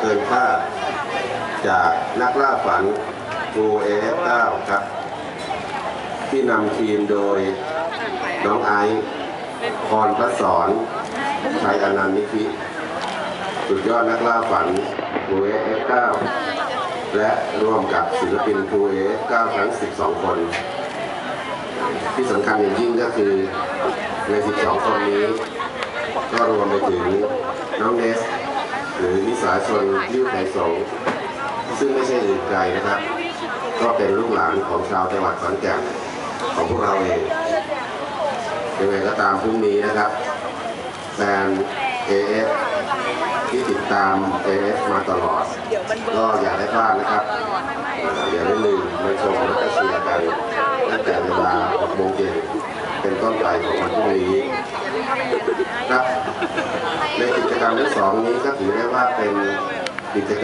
เกินคาดจากนักล่าฝันกูเอฟเก้าครับ ที่นำทีมโดยน้องไอซ์พรพระสอนชัยอนันต์นิธิสุดยอดนักล่าฝันกูเอฟเก้าและร่วมกับศิลปินกูเอฟเก้าทั้ง 12 คน ที่สำคัญอย่างยิ่งก็คือใน 12 คนนี้ ก็รวมไปถึงน้องเนส หรือนิสาชนยิ้วไทยสงฆ์ซึ่งไม่ใช่อื่นไกลนะครับ ก็เป็นลูกหลานของชาวจังหวัดขอนแก่นของพวกเราเองยังไงก็ตามพรุ่งนี้นะครับแฟน AF ที่ติดตาม AF มาตลอด ก็อย่าได้พลาดนะครับเอ่ออย่าได้ลืมมาชมและก็เชียร์กันตั้งแต่เวลา6โมงเย็นเป็นต้นไปของวันพรุ่งนี้ครับในกิจก รรมที่สองนี้ก็ถือได้ว่าเป็นกิจกรรม